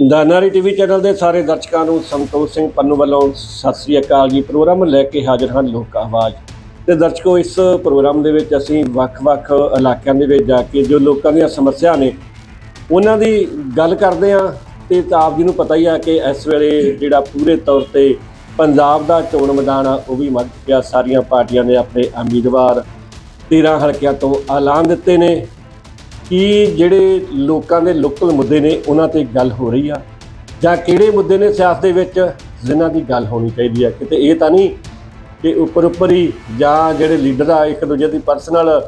ਦਾਨਾਰੀ TV channel ਦੇ ਸਾਰੇ ਦਰਸ਼ਕਾਂ ਨੂੰ ਸੰਤੋਖ ਸਿੰਘ ਪੰਨੂ ਵੱਲੋਂ ਸਤਿ ਸ੍ਰੀ ਅਕਾਲ ਜੀ। ਪ੍ਰੋਗਰਾਮ ਲੈ ਕੇ ਹਾਜ਼ਰ ਹਨ ਲੋਕ ਆਵਾਜ਼। ਤੇ ਦਰਸ਼ਕੋ, ਇਸ ਪ੍ਰੋਗਰਾਮ ਦੇ ਵਿੱਚ ਅਸੀਂ ਵੱਖ-ਵੱਖ ਇਲਾਕਿਆਂ ਦੇ ਵਿੱਚ ਜਾ ਕੇ ਜੋ ਲੋਕਾਂ ਦੀਆਂ ਸਮੱਸਿਆ ਨੇ, ਉਹਨਾਂ ਦੀ ਗੱਲ ਕਰਦੇ ਹਾਂ। ਤੇ ਤਾਂ ਆਪ ਜੀ ਨੂੰ ਪਤਾ ਹੀ ਆ ਕਿ ਇਸ ਵੇਲੇ ਜਿਹੜਾ ਪੂਰੇ ਤੌਰ ਤੇ ਪੰਜਾਬ ਦਾ ਚੋਣ ਮੈਦਾਨ ਆ, ਉਹ ਵੀ ਮੱਧ ਚੁੱਕਿਆ ਸਾਰੀਆਂ ਪਾਰਟੀਆਂ ਨੇ ਆਪਣੇ ਉਮੀਦਵਾਰ 13 ਹਲਕਿਆਂ ਤੋਂ ਐਲਾਨ ਦਿੱਤੇ ਨੇ। ਕੀ ਜਿਹੜੇ ਲੋਕਾਂ ਦੇ ਲੋਕਲ ਮੁੱਦੇ ਨੇ, ਉਹਨਾਂ ਤੇ ਗੱਲ ਹੋ ਰਹੀ ਆ। ਜਾਂ ਕਿਹੜੇ ਮੁੱਦੇ ਨੇ ਸਿਆਸਤ ਦੇ ਵਿੱਚ, ਜਿਨ੍ਹਾਂ ਦੀ ਗੱਲ ਹੋਣੀ ਚਾਹੀਦੀ ਆ। ਕਿਤੇ ਇਹ ਤਾਂ ਨਹੀਂ ਕਿ ਉੱਪਰ ਉੱਪਰ ਹੀ ਜਾਂ ਜਿਹੜੇ ਲੀਡਰ ਆ, ਇੱਕ ਦੂਜੇ ਦੀ ਪਰਸਨਲ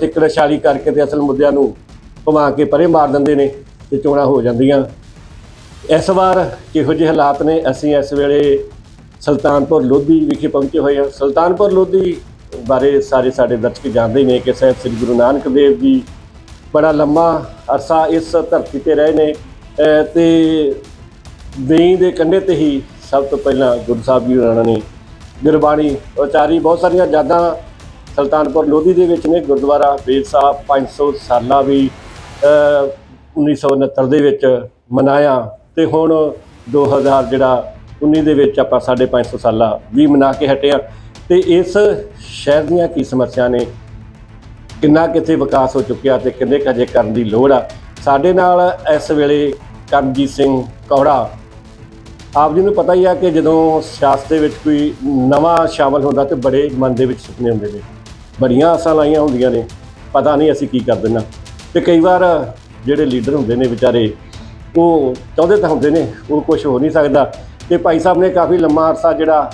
ਚਿੱਕੜਛਾਲੀ ਕਰਕੇ ਤੇ ਅਸਲ ਮੁੱਦਿਆਂ ਨੂੰ ਘੁਮਾ ਕੇ ਪਰੇ ਮਾਰ ਦਿੰਦੇ ਨੇ ਤੇ ਚੋਣਾਂ ਹੋ ਜਾਂਦੀਆਂ। ਇਸ ਵਾਰ ਕਿਹੋ ਜਿਹੇ ਹਾਲਾਤ ਨੇ? ਅਸੀਂ ਇਸ ਵੇਲੇ ਸੁਲਤਾਨਪੁਰ ਲੋਧੀ ਵਿਖੇ ਪਹੁੰਚੇ ਹੋਏ ਹਾਂ। ਸੁਲਤਾਨਪੁਰ ਲੋਧੀ ਬਾਰੇ ਸਾਰੇ ਸਾਡੇ ਦਰਸ਼ਕ ਜਾਣਦੇ ਨੇ ਕਿ ਸਾਹਿਬ ਸ੍ਰੀ ਗੁਰੂ ਨਾਨਕ ਦੇਵ ਜੀ ਬੜਾ ਲੰਮਾ ਅਰਸਾ ਇਸ ਧਰਤੀ ਤੇ ਰਹੇ ਨੇ। ਅਹ ਤੇ ਵੇਈ ਦੇ ਕੰਢੇ ਤੇ ਹੀ ਸਭ ਤੋਂ ਪਹਿਲਾਂ ਗੁਰੂ ਸਾਹਿਬ ਜੀ ਹੋਰਾਂ ਨੇ ਗੁਰਬਾਣੀ ਉਚਾਰੀ। ਬਹੁਤ ਸਾਰੀਆਂ ਯਾਦਾਂ ਸੁਲਤਾਨਪੁਰ ਲੋਧੀ ਦੇ ਵਿੱਚ ਨੇ। ਗੁਰਦੁਆਰਾ ਬੇਦ ਸਾਹਿਬ 500 ਸਾਲਾ ਵੀ, ਅਹ 1969 ਦੇ ਵਿੱਚ ਮਨਾਇਆ। ਤੇ ਹੁਣ 2000 ਜਿਹੜਾ 19 ਦੇ ਵਿੱਚ ਆਪਾਂ 550 ਸਾਲਾ ਵੀ ਮਨਾ ਕੇ ਹਟਿਆ ਹਾਂ। ਤੇ ਇਸ ਸ਼ਹਿਰ ਦੀਆਂ ਕੀ ਸਮੱਸਿਆ ਨੇ? ਕਿੰਨਾ ਕਿੱਥੇ ਵਿਕਾਸ ਹੋ ਚੁੱਕਿਆ ਤੇ ਕਿੰਨੇ ਕਜੇ ਕਰਨ ਦੀ ਲੋੜ ਆ। ਸਾਡੇ ਨਾਲ ਇਸ ਵੇਲੇ ਕਰਮਜੀਤ ਸਿੰਘ ਕੌੜਾ। ਆਪ ਜੀ ਨੂੰ ਪਤਾ ਹੀ ਆ ਕਿ ਜਦੋਂ ਸਿਆਸਤ ਦੇ ਵਿੱਚ ਕੋਈ ਨਵਾਂ ਸ਼ਾਮਲ ਹੁੰਦਾ ਤੇ ਬੜੇ ਮਨ ਦੇ ਵਿੱਚ ਸੁਪਨੇ ਹੁੰਦੇ ਨੇ। ਬੜੀਆਂ ਆਸਾਂ ਲਾਈਆਂ ਹੁੰਦੀਆਂ ਨੇ। ਪਤਾ ਨਹੀਂ ਅਸੀਂ ਕੀ ਕਰ ਦੇਣਾ ਤੇ ਕਈ ਵਾਰ ਜਿਹੜੇ ਲੀਡਰ ਹੁੰਦੇ ਨੇ ਵਿਚਾਰੇ, ਉਹ ਚਾਹੁੰਦੇ ਤਾਂ ਹੁੰਦੇ ਨੇ, ਉਹ ਕੁਝ ਹੋ ਨਹੀਂ ਸਕਦਾ। ਤੇ ਭਾਈ ਸਾਹਿਬ ਨੇ ਕਾਫੀ ਲੰਮਾ ਅਰਸਾ ਜਿਹੜਾ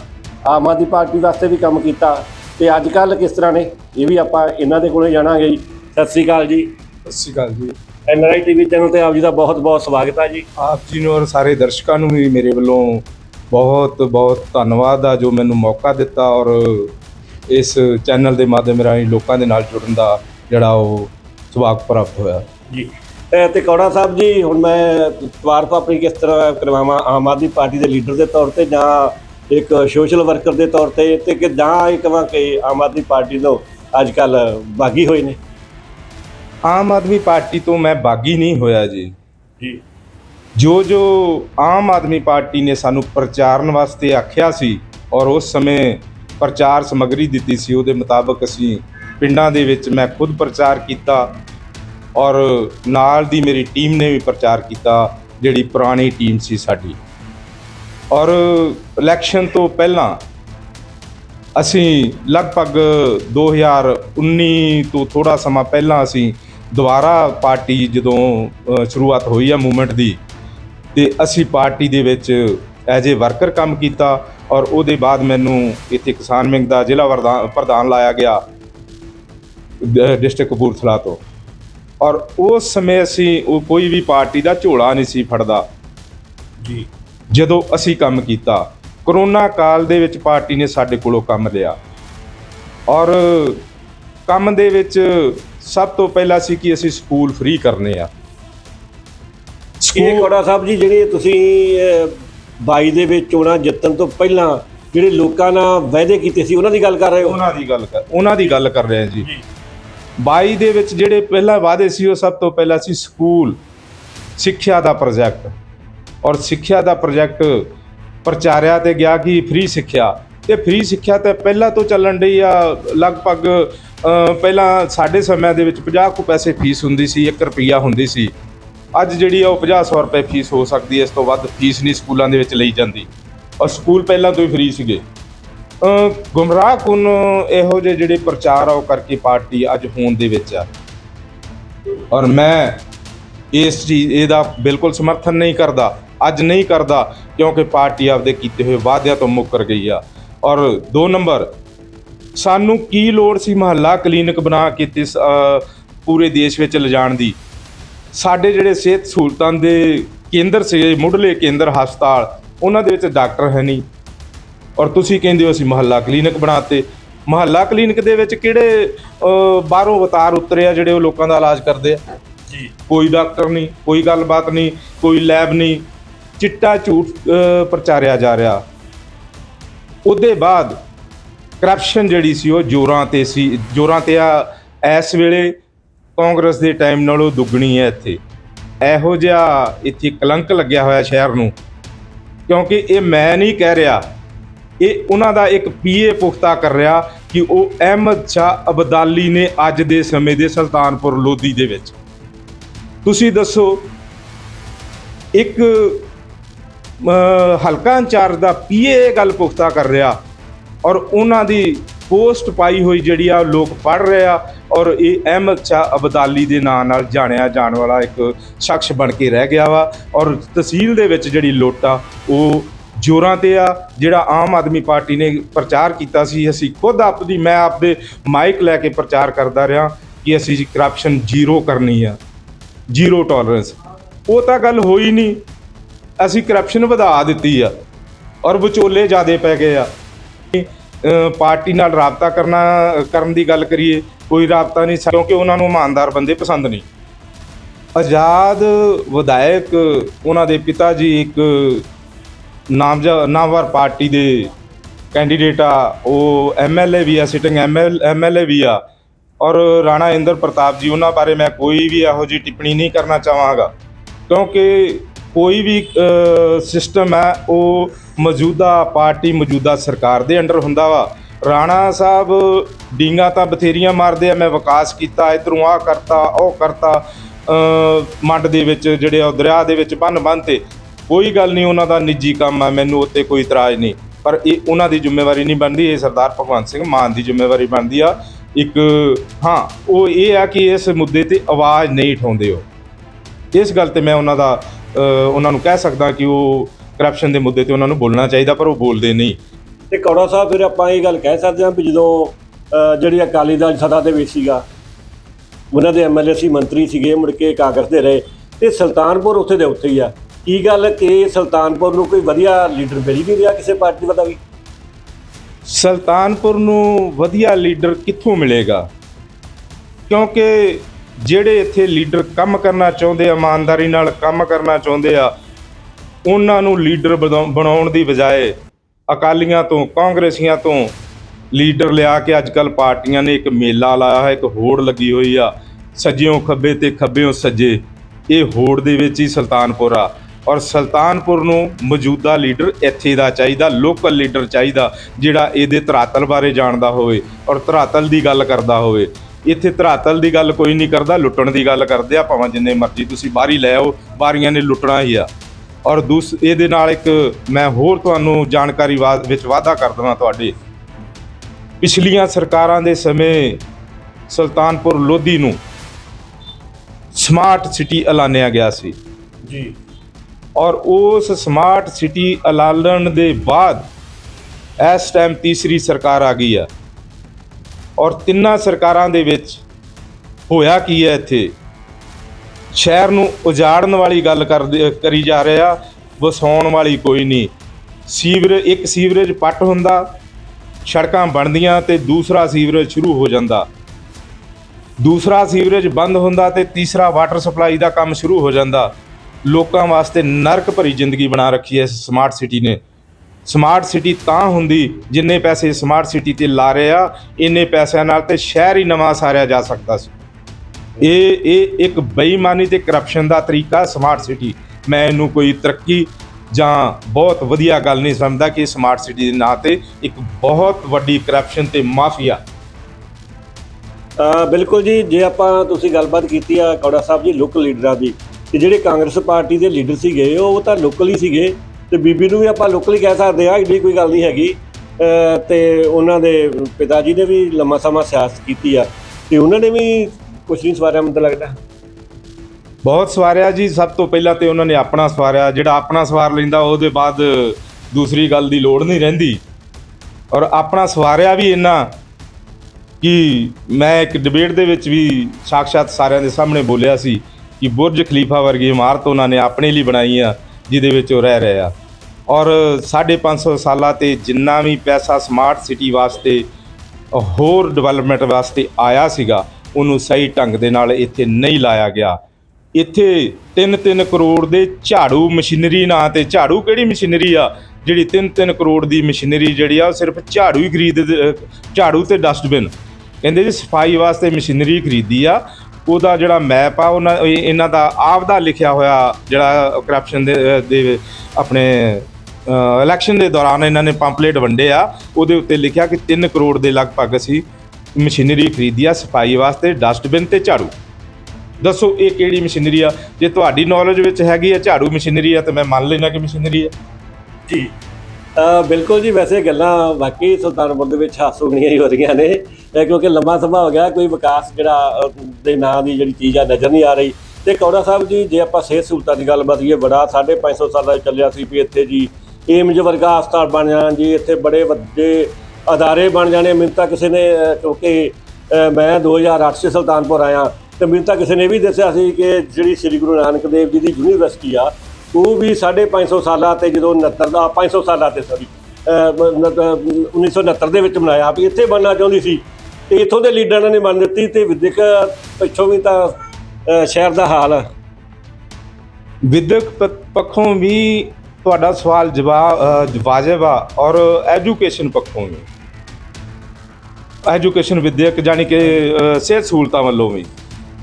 ਆਮ ਆਦਮੀ ਪਾਰਟੀ ਵਾਸਤੇ ਵੀ ਕੰਮ ਕੀਤਾ। ਤੇ ਅੱਜ ਕੱਲ ਕਿਸ ਤਰ੍ਹਾਂ ਨੇ? ਇਹ ਵੀ ਆਪਾਂ ਇਹਨਾਂ ਦੇ ਕੋਲੇ ਜਾਣਾਂਗੇ ਜੀ। ਸਤਿ ਸ੍ਰੀ ਅਕਾਲ ਜੀ। ਸਤਿ ਸ਼੍ਰੀ ਅਕਾਲ ਜੀ। ਐਨਆਰਆਈ ਟੀਵੀ ਚੈਨਲ ਤੇ ਆਪ ਜੀ ਦਾ ਬਹੁਤ ਬਹੁਤ ਸਵਾਗਤ ਹੈ ਜੀ। ਆਪ ਜੀ ਨੂੰ ਔਰ ਸਾਰੇ ਦਰਸ਼ਕਾਂ ਨੂੰ ਵੀ ਮੇਰੇ ਵੱਲੋਂ ਬਹੁਤ ਬਹੁਤ ਧੰਨਵਾਦ ਆ ਜੋ ਮੈਨੂੰ ਮੌਕਾ ਦਿੱਤਾ ਔਰ ਇਸ ਚੈਨਲ ਦੇ ਮਾਧਿਅਮ ਰਾਹੀਂ ਲੋਕਾਂ ਦੇ ਨਾਲ ਜੁੜਨ ਦਾ ਜਿਹੜਾ ਉਹ ਸੁਭਾਗ ਪ੍ਰਾਪਤ ਹੋਇਆ। ਜੀ। ਅਹ ਤੇ ਕੌੜਾ ਸਾਹਿਬ ਜੀ ਹੁਣ ਮੈਂ ਸਵਾਰਥ ਆਪਣੀ ਕਿਸ ਤਰ੍ਹਾਂ ਕਰਵਾਵਾਂ? ਆਮ ਆਦਮੀ ਪਾਰਟੀ ਦੇ ਲੀਡਰ ਦੇ ਤੌਰ ਤੇ ਜਾਂ ਇੱਕ ਸੋਸ਼ਲ ਵਰਕਰ ਦੇ ਤੌਰ ਤੇ ਤੇ ਕਿ ਜਾਂ ਇਹ ਕਹਾਂ ਕਿ ਆਮ ਆਦਮੀ ਪਾਰਟੀ ਤੋਂ ਅੱਜ ਕੱਲ ਬਾਗੀ ਹੋਏ ਨੇ। ਆਮ ਆਦਮੀ ਪਾਰਟੀ ਤੋਂ ਮੈਂ ਬਾਗੀ ਨਹੀਂ ਹੋਇਆ ਜੀ। ਜੀ। ਜੋ ਜੋ ਆਮ ਆਦਮੀ ਪਾਰਟੀ ਨੇ ਸਾਨੂੰ ਪ੍ਰਚਾਰਨ ਵਾਸਤੇ ਆਖਿਆ ਸੀ ਔਰ ਉਸ ਸਮੇਂ ਪ੍ਰਚਾਰ ਸਮੱਗਰੀ ਦਿੱਤੀ ਸੀ ਉਹਦੇ ਮੁਤਾਬਕ ਅਸੀਂ ਪਿੰਡਾਂ ਦੇ ਵਿੱਚ ਮੈਂ ਖੁਦ ਪ੍ਰਚਾਰ ਕੀਤਾ ਔਰ ਨਾਲ ਦੀ ਮੇਰੀ ਟੀਮ ਨੇ ਵੀ ਪ੍ਰਚਾਰ ਕੀਤਾ ਜਿਹੜੀ ਪੁਰਾਣੀ ਟੀਮ ਸੀ ਸਾਡੀ। ਔਰ ਇਲੈਕਸ਼ਨ ਤੋਂ ਪਹਿਲਾਂ ਅਸੀਂ ਲਗਭਗ 2019 ਤੋਂ ਥੋੜਾ ਸਮਾਂ ਪਹਿਲਾਂ ਅਸੀਂ ਦੁਬਾਰਾ ਪਾਰਟੀ ਜਦੋਂ ਸ਼ੁਰੂਆਤ ਹੋਈ ਆ ਮੂਵਮੈਂਟ ਦੀ, ਤੇ ਅਸੀਂ ਪਾਰਟੀ ਦੇ ਵਿੱਚ ਐਜ਼ ਏ ਵਰਕਰ ਕੰਮ ਕੀਤਾ ਔਰ ਉਹਦੇ ਬਾਅਦ ਮੈਨੂੰ ਇੱਥੇ ਕਿਸਾਨ ਵਿੰਗ ਦਾ ਜ਼ਿਲ੍ਹਾ ਵਰਦਾ- ਪ੍ਰਧਾਨ ਲਾਇਆ ਗਿਆ ਡਿਸਟ੍ਰਿਕਟ ਕਪੂਰਥਲਾ ਤੋਂ। ਔਰ ਉਸ ਸਮੇਂ ਅਸੀਂ ਉਹ ਕੋਈ ਵੀ ਪਾਰਟੀ ਦਾ ਝੋਲਾ ਨਹੀਂ ਸੀ ਫੜਦਾ। ਜੀ। ਜਦੋਂ ਅਸੀਂ ਕੰਮ ਕੀਤਾ ਕਰੋਨਾ ਕਾਲ ਦੇ ਵਿੱਚ ਪਾਰਟੀ ਨੇ ਸਾਡੇ ਕੋਲੋਂ ਕੰਮ ਲਿਆ। ਔਰ ਕੰਮ ਦੇ ਵਿੱਚ ਸਭ ਤੋਂ ਪਹਿਲਾਂ ਸੀ ਕਿ ਅਸੀਂ ਸਕੂਲ ਫ੍ਰੀ ਕਰਨੇ ਆ। ਇਹ ਕੌੜਾ ਸਾਹਿਬ ਜੀ ਜਿਹੜੇ ਤੁਸੀਂ ਅਹ, 22 ਦੇ ਵਿੱਚ ਚੋਣਾਂ ਜਿੱਤਣ ਤੋਂ ਪਹਿਲਾਂ ਜਿਹੜੇ ਲੋਕਾਂ ਨਾਲ ਵਾਅਦੇ ਕੀਤੇ ਸੀ ਉਹਨਾਂ ਦੀ ਗੱਲ ਕਰ ਰਹੇ ਹੋ? ਉਹਨਾਂ ਦੀ ਗੱਲ ਕਰ ਉਹਨਾਂ ਦੀ ਗੱਲ ਕਰ ਰਹੇ ਜੀ। 22 ਦੇ ਵਿੱਚ ਜਿਹੜੇ ਪਹਿਲਾਂ ਵਾਅਦੇ ਸੀ ਉਹ ਸਭ ਤੋਂ ਪਹਿਲਾਂ ਸੀ ਸਕੂਲ ਸਿੱਖਿਆ ਦਾ ਪ੍ਰੋਜੈਕਟ। ਔਰ ਸਿੱਖਿਆ ਦਾ ਪ੍ਰੋਜੈਕਟ ਪ੍ਰਚਾਰਿਆ ਤੇ ਗਿਆ ਕਿ ਫ੍ਰੀ ਸਿੱਖਿਆ। ਤੇ ਫ੍ਰੀ ਸਿੱਖਿਆ ਤੇ ਪਹਿਲਾਂ ਤੋਂ ਚੱਲਣ ਡਈ ਆ, ਲਗਭਗ ਪਹਿਲਾਂ ਸਾਡੇ ਸਮਿਆਂ ਦੇ ਵਿੱਚ 50 ਕੁ ਪੈਸੇ ਫੀਸ ਹੁੰਦੀ ਸੀ 1 ਰੁਪਿਆ ਹੁੰਦੀ ਸੀ। ਅੱਜ ਜਿਹੜੀ ਆ ਉਹ 50 ਰੁਪਏ ਫੀਸ ਹੋ ਸਕਦੀ ਹੈ ਇਸ ਤੋਂ ਵੱਧ ਫੀਸ ਨਹੀਂ ਸਕੂਲਾਂ ਦੇ ਵਿੱਚ ਲਈ ਜਾਂਦੀ। ਔਰ ਸਕੂਲ ਪਹਿਲਾਂ ਤੋਂ ਹੀ ਫ੍ਰੀ ਸੀਗੇ। ਗੁੰਮਰਾਹ ਕੁਨ ਇਹੋ ਜਿਹੇ ਜਿਹੜੇ ਪ੍ਰਚਾਰ ਆ, ਉਹ ਕਰਕੇ ਪਾਰਟੀ ਅੱਜ ਹੋਣ ਦੇ ਵਿੱਚ ਆ। ਔਰ ਮੈਂ ਇਸ ਚੀਜ਼, ਇਹਦਾ ਬਿਲਕੁਲ ਸਮਰਥਨ ਨਹੀਂ ਕਰਦਾ। ਅੱਜ ਨਹੀਂ ਕਰਦਾ ਕਿਉਂਕਿ ਪਾਰਟੀ ਆਪਦੇ ਕੀਤੇ ਹੋਏ ਵਾਅਦਿਆਂ ਤੋਂ ਮੁੱਕਰ ਗਈ ਆ। ਔਰ ਦੋ ਨੰਬਰ ਸਾਨੂੰ ਕੀ ਲੋੜ ਸੀ ਮਹੱਲਾ ਕਲੀਨਿਕ ਬਣਾ ਕੇ ਤੇ ਪੂਰੇ ਦੇਸ਼ ਵਿੱਚ ਲਿਜਾਣ ਦੀ? ਸਾਡੇ ਜਿਹੜੇ ਸਿਹਤ ਸਹੂਲਤਾਂ ਦੇ ਕੇਂਦਰ ਸੀ ਮੁੱਢਲੇ ਕੇਂਦਰ ਹਸਪਤਾਲ ਉਹਨਾਂ ਦੇ ਵਿੱਚ ਡਾਕਟਰ ਹੈ ਨਹੀਂ। ਔਰ ਤੁਸੀਂ ਕਹਿੰਦੇ ਹੋ ਅਸੀਂ ਮਹੱਲਾ ਕਲੀਨਿਕ ਬਣਾਤੇ। ਮਹੱਲਾ ਕਲੀਨਿਕ ਦੇ ਵਿੱਚ ਕਿਹੜੇ ਬਾਹਰੋਂ ਅਵਤਾਰ ਉਤਰੇ ਆ ਜਿਹੜੇ ਉਹ ਲੋਕਾਂ ਦਾ ਇਲਾਜ ਕਰਦੇ ਆ? ਜੀ। ਕੋਈ ਡਾਕਟਰ ਨਹੀਂ ਕੋਈ ਗੱਲਬਾਤ ਨਹੀਂ ਕੋਈ ਲੈਬ ਨਹੀਂ। ਚਿੱਟਾ ਝੂਠ ਪ੍ਰਚਾਰਿਆ ਜਾ ਰਿਹਾ। ਉਹਦੇ ਬਾਅਦ ਕਰਪਸ਼ਨ ਜਿਹੜੀ ਸੀ ਉਹ ਜੋਰਾਂ ਤੇ ਸੀ, ਜੋਰਾਂ ਤੇ ਆ। ਇਸ ਵੇਲੇ ਕਾਂਗਰਸ ਦੇ ਟਾਈਮ ਨਾਲੋਂ ਦੁੱਗਣੀ ਹੈ ਇੱਥੇ। ਇਹੋ ਜਿਹਾ ਇੱਥੇ ਕਲੰਕ ਲੱਗਿਆ ਹੋਇਆ ਸ਼ਹਿਰ ਨੂੰ। ਕਿਉਂਕਿ ਇਹ ਮੈਂ ਨਹੀਂ ਕਹਿ ਰਿਹਾ, ਇਹ ਉਹਨਾਂ ਦਾ ਇੱਕ ਪੀਏ ਪੁਖਤਾ ਕਰ ਰਿਹਾ ਕਿ ਉਹ ਅਹਿਮਦ ਸ਼ਾਹ ਅਬਦਾਲੀ ਨੇ ਅੱਜ ਦੇ ਸਮੇਂ ਦੇ ਸੁਲਤਾਨਪੁਰ ਲੋਧੀ ਦੇ ਵਿੱਚ। ਤੁਸੀਂ ਦੱਸੋ, ਇੱਕ ਹਲਕਾ ਇੰਚਾਰਜ ਦਾ ਪੀਏ ਇਹ ਗੱਲ ਪੁਖਤਾ ਕਰ ਰਿਹਾ ਔਰ ਉਹਨਾਂ ਦੀ ਪੋਸਟ ਪਾਈ ਹੋਈ ਜਿਹੜੀ ਆ ਉਹ ਲੋਕ ਪੜ ਰਹੇ ਆ ਔਰ ਇਹ ਅਹਿਮਦ ਸ਼ਾਹ ਅਬਦਾਲੀ ਦੇ ਨਾਂ ਨਾਲ ਜਾਣਿਆ ਜਾਣ ਵਾਲਾ ਇੱਕ ਸ਼ਖਸ ਬਣ ਕੇ ਰਹਿ ਗਿਆ ਵਾ ਔਰ ਤਹਿਸੀਲ ਦੇ ਵਿੱਚ ਜਿਹੜੀ ਲੁੱਟ ਆ, ਉਹ ਜੋਰਾਂ ਤੇ ਆ, ਜਿਹੜਾ ਆਮ ਆਦਮੀ ਪਾਰਟੀ ਨੇ ਪ੍ਰਚਾਰ ਕੀਤਾ ਸੀ, ਅਸੀਂ ਖੁਦ ਆਪਦੀ, ਮੈਂ ਆਪਦੇ ਮਾਈਕ ਲੈ ਕੇ ਪ੍ਰਚਾਰ ਕਰਦਾ ਰਿਹਾ ਕਿ ਅਸੀਂ ਕਰਪਸ਼ਨ ਜ਼ੀਰੋ ਕਰਨੀ ਆ, ਜ਼ੀਰੋ ਟੋਲਰੈਂਸ ਉਹ ਤਾਂ ਗੱਲ ਹੋਈ ਨਹੀਂ। ਅਸੀਂ ਕਰਪਸ਼ਨ ਵਧਾ ਦਿੱਤੀ ਆ ਔਰ ਵਿਚੋਲੇ ਜ਼ਿਆਦੇ ਪੈ ਗਏ ਆ। ਪਾਰਟੀ ਨਾਲ ਰਾਬਤਾ ਕਰਨਾ, ਕਰਨ ਦੀ ਗੱਲ ਕਰੀਏ, ਕੋਈ ਰਾਬਤਾ ਨਹੀਂ, ਕਿਉਂਕਿ ਉਹਨਾਂ ਨੂੰ ਇਮਾਨਦਾਰ ਬੰਦੇ ਪਸੰਦ ਨਹੀਂ। ਆਜ਼ਾਦ ਵਿਧਾਇਕ ਉਹਨਾਂ ਦੇ ਪਿਤਾ ਜੀ ਇੱਕ ਨਾਮਜਾ ਨਾਮਵਰ ਪਾਰਟੀ ਦੇ ਕੈਂਡੀਡੇਟ ਆ। ਉਹ ਐਮਐਲਏ ਵੀ ਆ ਸਿਟਿੰਗ ਐਮਐਲਏ ਵੀ ਆ। ਔਰ ਰਾਣਾ ਇੰਦਰ ਪ੍ਰਤਾਪ ਜੀ, ਉਹਨਾਂ ਬਾਰੇ ਮੈਂ ਕੋਈ ਵੀ ਇਹੋ ਜਿਹੀ ਟਿੱਪਣੀ ਨਹੀਂ ਕਰਨਾ ਚਾਹਾਂਗਾ। ਕਿਉਂਕਿ ਕੋਈ ਵੀ ਸਿਸਟਮ ਹੈ, ਉਹ ਮੌਜੂਦਾ ਪਾਰਟੀ ਮੌਜੂਦਾ ਸਰਕਾਰ ਦੇ ਅੰਡਰ ਹੁੰਦਾ ਵਾ। ਰਾਣਾ ਸਾਹਿਬ ਡੀਂਗਾ ਤਾਂ ਬਥੇਰੀਆਂ ਮਾਰਦੇ ਆ, ਮੈਂ ਵਿਕਾਸ ਕੀਤਾ, ਇਧਰੋਂ ਆ ਕਰਤਾ, ਉਹ ਕਰਤਾ ਮੰਡ ਦੇ ਵਿੱਚ ਜਿਹੜੇ ਆ ਉਹ ਦਰਿਆ ਦੇ ਵਿੱਚ ਬੰਨ ਬੰਨ ਤੇ। ਕੋਈ ਗੱਲ ਨਹੀਂ, ਉਹਨਾਂ ਦਾ ਨਿੱਜੀ ਕੰਮ ਆ, ਮੈਨੂੰ ਉੱਤੇ ਕੋਈ ਇਤਰਾਜ਼ ਨਹੀਂ। ਪਰ ਇਹ, ਉਹਨਾਂ ਦੀ ਜ਼ਿੰਮੇਵਾਰੀ ਨਹੀਂ ਬਣਦੀ, ਇਹ ਸਰਦਾਰ ਭਗਵੰਤ ਸਿੰਘ ਮਾਨ ਦੀ ਜ਼ਿੰਮੇਵਾਰੀ ਬਣਦੀ ਆ। ਇੱਕ, ਹਾਂ, ਉਹ ਇਹ ਆ ਕਿ ਇਸ ਮੁੱਦੇ ਤੇ ਆਵਾਜ਼ ਨਹੀਂ ਉਠਾਉਂਦੇ ਉਹ। ਇਸ ਗੱਲ ਤੇ ਮੈਂ ਉਹਨਾਂ ਦਾ ਉਹਨਾਂ ਨੂੰ ਕਹਿ ਸਕਦਾ ਕਿ ਉਹ ਕਰਪਸ਼ਨ ਦੇ ਮੁੱਦੇ ਤੇ ਉਹਨਾਂ ਨੂੰ ਬੋਲਣਾ ਚਾਹੀਦਾ ਪਰ ਉਹ ਬੋਲਦੇ ਨਹੀਂ। ਤੇ ਕੌੜਾ ਸਾਹਿਬ ਫਿਰ ਆਪਾਂ ਇਹ ਗੱਲ ਕਹਿ ਸਕਦੇ ਹਾਂ ਵੀ ਜਦੋਂ ਜਿਹੜੀ ਅਕਾਲੀ ਦਲ ਸਦਾ ਦੇ ਵਿੱਚ ਸੀਗਾ ਉਹਨਾਂ ਦੇ ਐਮਐਲਏ ਸੀ ਮੰਤਰੀ ਸੀਗੇ ਮੁੜ ਕੇ ਕਾਂਗਰਸ ਦੇ ਰਹੇ ਤੇ ਸੁਲਤਾਨਪੁਰ ਉੱਥੇ ਦੇ ਉੱਥੇ ਹੀ ਆ। ਕੀ ਗੱਲ ਕਿ ਸੁਲਤਾਨਪੁਰ ਨੂੰ ਕੋਈ ਵਧੀਆ ਲੀਡਰ ਮਿਲ ਨਹੀਂ ਰਿਹਾ ਕਿਸੇ ਪਾਰਟੀ ਦਾ ਵੀ ਸੁਲਤਾਨਪੁਰ ਨੂੰ ਵਧੀਆ ਲੀਡਰ ਕਿੱਥੋਂ ਮਿਲੇਗਾ? ਕਿਉਂਕਿ ਜਿਹੜੇ ਇੱਥੇ ਲੀਡਰ ਕੰਮ ਕਰਨਾ ਚਾਹੁੰਦੇ ਆ, ਇਮਾਨਦਾਰੀ ਨਾਲ ਕੰਮ ਕਰਨਾ ਚਾਹੁੰਦੇ ਆ, ਉਹਨਾਂ ਨੂੰ ਲੀਡਰ ਬਣਾਉ- ਬਣਾਉਣ ਦੀ ਬਜਾਏ ਅਕਾਲੀਆਂ ਤੋਂ, ਕਾਂਗਰਸੀਆਂ ਤੋਂ ਲੀਡਰ ਲਿਆ ਕੇ ਅੱਜ ਕੱਲ ਪਾਰਟੀਆਂ ਨੇ ਇੱਕ ਮੇਲਾ ਲਾਇਆ ਹੈ, ਇੱਕ ਹੋੜ ਲੱਗੀ ਹੋਈ ਆ। ਸੱਜਿਓਂ ਖੱਬੇ ਤੇ ਖੱਬਿਓਂ ਸੱਜੇ। ਇਹ ਹੋੜ ਦੇ ਵਿੱਚ ਹੀ ਸੁਲਤਾਨਪੁਰ ਆ। ਔਰ ਸੁਲਤਾਨਪੁਰ ਨੂੰ ਮੌਜੂਦਾ ਲੀਡਰ ਇੱਥੇ ਦਾ ਚਾਹੀਦਾ, ਲੋਕਲ ਲੀਡਰ ਚਾਹੀਦਾ, ਜਿਹੜਾ ਇਹਦੇ ਧਰਾਤਲ ਬਾਰੇ ਜਾਣਦਾ ਹੋਵੇ ਔਰ ਧਰਾਤਲ ਦੀ ਗੱਲ ਕਰਦਾ ਹੋਵੇ। ਇੱਥੇ ਧਰਾਤਲ ਦੀ ਗੱਲ ਕੋਈ ਨਹੀਂ ਕਰਦਾ ਲੁੱਟਣ ਦੀ ਗੱਲ ਕਰਦੇ ਆ ਭਾਵੇਂ ਜਿੰਨੇ ਮਰਜ਼ੀ ਤੁਸੀਂ ਬਾਹਰੀ ਲੈ ਆਓ ਬਾਰੀਆਂ ਨੇ ਲੁੱਟਣਾ ਹੀ ਆ। ਔਰ ਦੂਸ ਇਹਦੇ ਨਾਲ ਇੱਕ ਮੈਂ ਹੋਰ ਤੁਹਾਨੂੰ ਜਾਣਕਾਰੀ ਵਿੱਚ ਵਾਅਦਾ ਕਰ ਦਵਾਂ ਤੁਹਾਡੇ। ਪਿਛਲੀਆਂ ਸਰਕਾਰਾਂ ਦੇ ਸਮੇਂ ਸੁਲਤਾਨਪੁਰ ਲੋਧੀ ਨੂੰ ਸਮਾਰਟ ਸਿਟੀ ਐਲਾਨਿਆ ਗਿਆ ਸੀ। ਜੀ। ਔਰ ਉਸ ਸਮਾਰਟ ਸਿਟੀ ਐਲਾਨਣ ਦੇ ਬਾਅਦ ਇਸ ਟਾਈਮ ਤੀਸਰੀ ਸਰਕਾਰ ਆ ਗਈ ਆ। ਔਰ ਤਿੰਨਾਂ ਸਰਕਾਰਾਂ ਦੇ ਵਿੱਚ ਹੋਇਆ ਕੀ ਹੈ ਇੱਥੇ? ਸ਼ਹਿਰ ਨੂੰ ਉਜਾੜਨ ਵਾਲੀ ਗੱਲ ਕਰਦੇ, ਕਰੀ ਜਾ ਰਿਹਾ ਵਸਾਉਣ ਵਾਲੀ ਕੋਈ ਨਹੀਂ। ਸੀਵਰੇਜ, ਇੱਕ ਸੀਵਰੇਜ ਪੱਟ ਹੁੰਦਾ, ਸੜਕਾਂ ਬਣਦੀਆਂ ਤੇ ਦੂਸਰਾ ਸੀਵਰੇਜ ਸ਼ੁਰੂ ਹੋ ਜਾਂਦਾ। ਦੂਸਰਾ ਸੀਵਰੇਜ ਬੰਦ ਹੁੰਦਾ ਤੇ ਤੀਸਰਾ ਵਾਟਰ ਸਪਲਾਈ ਦਾ ਕੰਮ ਸ਼ੁਰੂ ਹੋ ਜਾਂਦਾ। ਲੋਕਾਂ ਵਾਸਤੇ ਨਰਕ ਭਰੀ ਜ਼ਿੰਦਗੀ ਬਣਾ ਰੱਖੀ ਹੈ ਇਸ ਸਮਾਰਟ ਸਿਟੀ ਨੇ। ਸਮਾਰਟ ਸਿਟੀ ਤਾਂ ਹੁੰਦੀ ਜਿੰਨੇ ਪੈਸੇ ਸਮਾਰਟ ਸਿਟੀ ਤੇ ਲਾ ਰਹੇ ਆ, ਇੰਨੇ ਪੈਸਿਆਂ ਨਾਲ ਤੇ ਸ਼ਹਿਰ ਹੀ ਨਵਾਂ ਸਾਰਿਆ ਜਾ ਸਕਦਾ ਸੀ। ਇਹ ਇਹ ਇੱਕ ਬੇਈਮਾਨੀ ਤੇ ਕਰਪਸ਼ਨ ਦਾ ਤਰੀਕਾ ਸਮਾਰਟ ਸਿਟੀ ਮੈਂ ਇਹਨੂੰ ਕੋਈ ਤਰੱਕੀ ਜਾਂ ਬਹੁਤ ਵਧੀਆ ਗੱਲ ਨਹੀਂ ਸਮਝਦਾ ਕਿ ਸਮਾਰਟ ਸਿਟੀ ਦੇ ਨਾਂ ਤੇ ਇੱਕ ਬਹੁਤ ਵੱਡੀ ਕਰਪਸ਼ਨ ਤੇ ਮਾਫੀਆ। ਬਿਲਕੁਲ ਜੀ, ਜੇ ਆਪਾਂ ਤੁਸੀਂ ਗੱਲਬਾਤ ਕੀਤੀ ਆ ਕੌੜਾ ਸਾਹਿਬ ਜੀ ਲੋਕਲ ਲੀਡਰਾਂ ਦੀ ਤੇ ਜਿਹੜੇ ਕਾਂਗਰਸ ਪਾਰਟੀ ਦੇ ਲੀਡਰ ਸੀਗੇ, ਉਹ ਤਾਂ ਲੋਕਲ ਹੀ ਸੀਗੇ। ਤੇ ਬੀਬੀ ਨੂੰ ਵੀ ਆਪਾਂ ਲੋਕਲ ਹੀ ਕਹਿ ਸਕਦੇ ਆ ਏਡੀ ਕੋਈ ਗੱਲ ਨਹੀਂ ਹੈਗੀ। ਅਹ ਤੇ ਉਹਨਾਂ ਦੇ ਪਿਤਾ ਜੀ ਨੇ ਵੀ ਲੰਮਾ ਸਮਾਂ ਸਿਆਸਤ ਕੀਤੀ ਆ। ਤੇ ਉਹਨਾਂ ਨੇ ਵੀ ਕੁਛ ਨਹੀਂ ਸਵਾਰਿਆ, ਮੈਨੂੰ ਲੱਗਦਾ। ਬਹੁਤ ਸਵਾਰਿਆ ਜੀ। ਸਭ ਤੋਂ ਪਹਿਲਾਂ ਤੇ ਉਹਨਾਂ ਨੇ ਆਪਣਾ ਸਵਾਰਿਆ। ਜਿਹੜਾ ਆਪਣਾ ਸਵਾਰ ਲੈਂਦਾ, ਉਹਦੇ ਬਾਅਦ ਦੂਸਰੀ ਗੱਲ ਦੀ ਲੋੜ ਨਹੀਂ ਰਹਿੰਦੀ। ਔਰ ਆਪਣਾ ਸਵਾਰਿਆ ਵੀ ਇੰਨਾ ਕਿ ਮੈਂ ਇੱਕ ਡਿਬੇਟ ਦੇ ਵਿੱਚ ਵੀ ਸਾਕਸ਼ਾਤ ਸਾਰਿਆਂ ਦੇ ਸਾਹਮਣੇ ਬੋਲਿਆ ਸੀ ਕਿ ਬੁਰਜ ਖਲੀਫਾ ਵਰਗੀ ਇਮਾਰਤ ਉਹਨਾਂ ਨੇ ਆਪਣੇ ਲਈ ਬਣਾਈ ਆ। ਜਿਹਦੇ ਵਿੱਚ ਉਹ ਰਹਿ ਰਹੇ ਆ। ਔਰ 550 ਸਾਲਾਂ ਤੇ ਜਿੰਨਾ ਵੀ ਪੈਸਾ ਸਮਾਰਟ ਸਿਟੀ ਵਾਸਤੇ, ਹੋਰ ਡਿਵੈਲਪਮੈਂਟ ਵਾਸਤੇ ਆਇਆ ਸੀਗਾ, ਉਹਨੂੰ ਸਹੀ ਢੰਗ ਦੇ ਨਾਲ ਇੱਥੇ ਨਹੀਂ ਲਾਇਆ ਗਿਆ। ਇੱਥੇ 3-3 ਕਰੋੜ ਦੇ ਝਾੜੂ ਮਸ਼ੀਨਰੀ ਨਾਂ ਤੇ, ਝਾੜੂ ਕਿਹੜੀ ਮਸ਼ੀਨਰੀ ਆ? ਜਿਹੜੀ 3-3 ਕਰੋੜ ਦੀ ਮਸ਼ੀਨਰੀ ਜਿਹੜੀ ਆ, ਉਹ ਸਿਰਫ ਝਾੜੂ ਹੀ ਖਰੀਦ ਝਾੜੂ ਤੇ ਡਸਟਬਿਨ ਕਹਿੰਦੇ ਜੀ ਸਫ਼ਾਈ ਵਾਸਤੇ ਮਸ਼ੀਨਰੀ ਖਰੀਦੀ ਆ ਉਹਦਾ ਜਿਹੜਾ ਮੈਪ ਆ, ਉਹਨਾਂ ਇਹਨਾਂ ਦਾ ਆਪ ਦਾ ਲਿਖਿਆ ਹੋਇਆ ਜਿਹੜਾ ਕਰਪਸ਼ਨ ਦੇ ਆਪਣੇ ਇਲੈਕਸ਼ਨ ਦੇ ਦੌਰਾਨ ਇਹਨਾਂ ਨੇ ਪੰਪਲੇਟ ਵੰਡੇ ਆ। ਉਹਦੇ ਉੱਤੇ ਲਿਖਿਆ ਕਿ 3 ਕਰੋੜ ਦੇ ਲਗਭਗ ਅਸੀਂ ਮਸ਼ੀਨਰੀ ਖਰੀਦੀ ਆ ਸਫ਼ਾਈ ਵਾਸਤੇ ਡਸਟਬਿਨ ਤੇ ਝਾੜੂ। ਦੱਸੋ ਇਹ ਕਿਹੜੀ ਮਸ਼ੀਨਰੀ ਆ? ਜੇ ਤੁਹਾਡੀ ਨੌਲੇਜ ਵਿੱਚ ਹੈਗੀ ਆ ਝਾੜੂ ਮਸ਼ੀਨਰੀ ਆ, ਤਾਂ ਮੈਂ ਮੰਨ ਲੈਣਾ ਕਿ ਮਸ਼ੀਨਰੀ ਆ। ਜੀ। ਬਿਲਕੁਲ ਜੀ, ਵੈਸੇ ਗੱਲਾਂ ਵਾਕਈ ਸੁਲਤਾਨਪੁਰ ਦੇ ਵਿੱਚ ਹਾਸੋਗਣੀਆਂ ਹੀ ਹੋ ਰਹੀਆਂ ਨੇ। ਇਹ ਕਿਉਂਕਿ ਲੰਮਾ ਸਮਾਂ ਹੋ ਗਿਆ ਕੋਈ ਵਿਕਾਸ ਜਿਹੜਾ ਦੇ ਨਾਂ ਦੀ ਜਿਹੜੀ ਚੀਜ਼ ਆ ਨਜ਼ਰ ਨਹੀਂ ਆ ਰਹੀ। ਤੇ ਕੌੜਾ ਸਾਹਿਬ ਜੀ ਜੇ ਆਪਾਂ ਸਿਹਤ ਸਹੂਲਤਾਂ ਦੀ ਗੱਲ ਬਤੀਏ ਬੜਾ 550 ਸਾਲਾਂ 'ਚ ਚੱਲਿਆ ਸੀ ਵੀ ਇੱਥੇ ਜੀ ਏਮਜ ਵਰਗਾ ਹਸਪਤਾਲ ਬਣ ਜਾਣ ਜੀ ਇੱਥੇ ਬੜੇ ਵੱਡੇ ਅਦਾਰੇ ਬਣ ਜਾਣੇ। ਮੈਨੂੰ ਤਾਂ ਕਿਸੇ ਨੇ ਅ, ਕਿਉਂਕਿ ਅ, ਮੈਂ 2008 'ਚ ਸੁਲਤਾਨਪੁਰ ਆਇਆ ਤੇ ਮੈਨੂੰ ਤਾਂ ਕਿਸੇ ਨੇ ਵੀ ਦੱਸਿਆ ਸੀ ਕਿ ਜਿਹੜੀ ਸ੍ਰੀ ਗੁਰੂ ਨਾਨਕ ਦੇਵ ਜੀ ਦੀ ਯੂਨੀਵਰਸਿਟੀ ਆ ਉਹ ਵੀ 550 ਸਾਲਾਂ ਤੇ ਜਦੋਂ 69 ਦਾ 500 ਸਾਲਾਂ ਤੇ ਸੌਰੀ 1969 ਦੇ ਵਿੱਚ ਬਣਾਇਆ ਵੀ ਇੱਥੇ ਬਣਨਾ ਚਾਹੁੰਦੀ ਸੀ। ਤੇ ਇੱਥੋਂ ਦੇ ਲੀਡਰਾਂ ਨੇ ਮੰਨ ਦਿੱਤੀ ਤੇ ਵਿਦਿਅਕ, ਪਿੱਛੋਂ ਵੀ ਤਾਂ ਸ਼ਹਿਰ ਦਾ ਹਾਲ ਵਿਦਿਅਕ ਪ- ਪੱਖੋਂ ਵੀ ਤੁਹਾਡਾ ਸਵਾਲ ਜਵਾਬ ਵਾਜਬ ਆ ਔਰ ਐਜੂਕੇਸ਼ਨ ਪੱਖੋਂ ਵੀ। ਐਜੂਕੇਸ਼ਨ, ਵਿਦਿਅਕ ਜਾਨੀ ਕਿ ਸਿਹਤ ਸਹੂਲਤਾਂ ਵੱਲੋਂ ਵੀ।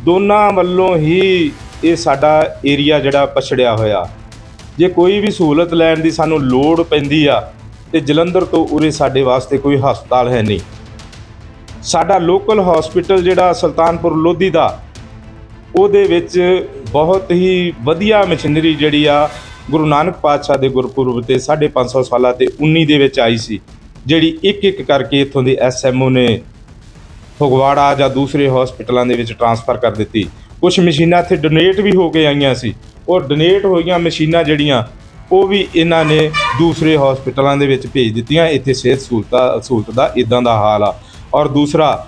ਦੋਨਾਂ ਵੱਲੋਂ ਹੀ ਇਹ ਸਾਡਾ ਏਰੀਆ ਜਿਹੜਾ ਪਛੜਿਆ ਹੋਇਆ। ਜੇ ਕੋਈ ਵੀ ਸਹੂਲਤ ਲੈਣ ਦੀ ਸਾਨੂੰ ਲੋੜ ਪੈਂਦੀ ਆ ਤੇ ਜਲੰਧਰ ਤੋਂ ਉਰੇ ਸਾਡੇ ਵਾਸਤੇ ਕੋਈ ਹਸਪਤਾਲ ਹੈ ਨਹੀਂ। ਸਾਡਾ ਲੋਕਲ ਹਸਪੀਟਲ ਜਿਹੜਾ ਸੁਲਤਾਨਪੁਰ ਲੋਧੀ ਦਾ, ਉਹਦੇ ਵਿੱਚ ਬਹੁਤ ਹੀ ਵਧੀਆ ਮਸ਼ੀਨਰੀ ਜਿਹੜੀ ਆ, ਗੁਰੂ ਨਾਨਕ ਪਾਤਸ਼ਾਹ ਦੇ ਗੁਰਪੁਰਬ ਤੇ 550 ਸਾਲਾਂ ਤੇ 19 ਦੇ ਵਿੱਚ ਆਈ ਸੀ, ਜਿਹੜੀ ਇੱਕ ਇੱਕ ਕਰਕੇ ਇੱਥੋਂ ਦੇ ਐਸਐਮਓ ਨੇ ਫਗਵਾੜਾ ਜਾਂ ਦੂਸਰੇ ਹਸਪੀਟਲਾਂ ਦੇ ਵਿੱਚ ਟਰਾਂਸਫਰ ਕਰ ਦਿੱਤੀ। ਕੁਝ ਮਸ਼ੀਨਾਂ ਇੱਥੇ ਡੋਨੇਟ ਵੀ ਹੋ ਕੇ ਆਈਆਂ ਸੀ, ਔਰ ਡੋਨੇਟ ਹੋਈਆਂ ਮਸ਼ੀਨਾਂ ਜਿਹੜੀਆਂ, ਉਹ ਵੀ ਇਹਨਾਂ ਨੇ ਦੂਸਰੇ ਹਸਪੀਟਲਾਂ ਦੇ ਵਿੱਚ ਭੇਜ ਦਿੱਤੀਆਂ। ਇੱਥੇ ਸਿਹਤ ਸਹੂਲਤਾਂ, ਸਹੂਲਤ ਦਾ ਇਦਾਂ ਦਾ ਹਾਲ ਆ। ਔਰ ਦੂਸਰਾ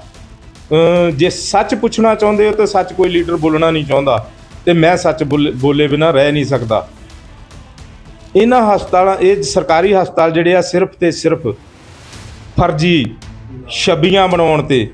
ਜੇ ਸੱਚ ਪੁੱਛਣਾ ਚਾਹੁੰਦੇ ਹੋ ਤਾਂ ਸੱਚ ਕੋਈ ਲੀਡਰ ਬੋਲਣਾ ਨਹੀਂ ਚਾਹੁੰਦਾ ਤੇ ਮੈਂ ਸੱਚ ਬੋਲੇ- ਬੋਲੇ ਬਿਨਾ ਰਹਿ ਨਹੀਂ ਸਕਦਾ। ਇਹਨਾਂ ਹਸਪਤਾਲਾਂ ਇਹ ਸਰਕਾਰੀ ਹਸਪਤਾਲ ਜਿਹੜੇ ਆ ਸਿਰਫ ਤੇ ਸਿਰਫ ਫਰਜ਼ੀ ਛਬੀਆਂ ਬਣਾਉਣ ਤੇ,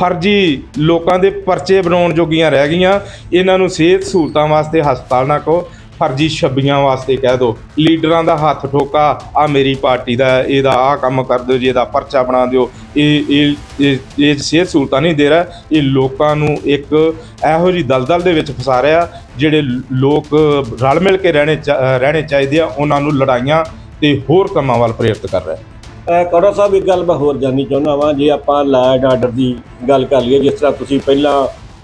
ਫਰਜ਼ੀ ਲੋਕਾਂ ਦੇ ਪਰਚੇ ਬਣਾਉਣ ਜੋਗੀਆਂ ਰਹਿ ਗਈਆਂ। ਇਹਨਾਂ ਨੂੰ ਸਿਹਤ ਸਹੂਲਤਾਂ ਵਾਸਤੇ ਹਸਪਤਾਲ ਨਾ ਕਹੋ। ਫਰਜ਼ੀ ਛੱਬੀਆਂ ਵਾਸਤੇ ਕਹਿ ਦਿਓ ਲੀਡਰਾਂ ਦਾ ਹੱਥ ਠੋਕਾ ਆ ਮੇਰੀ ਪਾਰਟੀ ਦਾ ਇਹਦਾ ਆ ਕੰਮ ਕਰ ਦਿਓ ਜੀ ਇਹਦਾ ਪਰਚਾ ਬਣਾ ਦਿਓ। ਇਹ ਇਹ ਇਹ- ਸਿਹਤ ਸਹੂਲਤਾਂ ਨਹੀਂ ਦੇ ਰਿਹਾ ਇਹ ਲੋਕਾਂ ਨੂੰ ਇੱਕ ਇਹੋ ਜੀ ਦਲਦਲ ਦੇ ਵਿੱਚ ਫਸਾ ਰਿਹਾ ਜਿਹੜੇ ਲੋਕ ਰਲ ਮਿਲ ਕੇ ਰਹਿਣੇ ਚਾ- ਰਹਿਣੇ ਚਾਹੀਦੇ ਆ ਉਹਨਾਂ ਨੂੰ ਲੜਾਈਆਂ ਤੇ ਹੋਰ ਕੰਮਾਂ ਵੱਲ ਪ੍ਰੇਰਿਤ ਕਰ ਰਿਹਾ ਅ, ਕੌੜਾ ਸਾਹਿਬ ਇੱਕ ਗੱਲ ਮੈਂ ਹੋਰ ਜਾਣਨੀ ਚਾਹੁੰਦਾ ਵਾਂ ਜੇ ਆਪਾਂ ਲਾਇਡ ਆਰਡਰ ਦੀ ਗੱਲ ਕਰ ਲਈਏ ਜਿਸ ਤਰ੍ਹਾਂ ਤੁਸੀਂ ਪਹਿਲਾਂ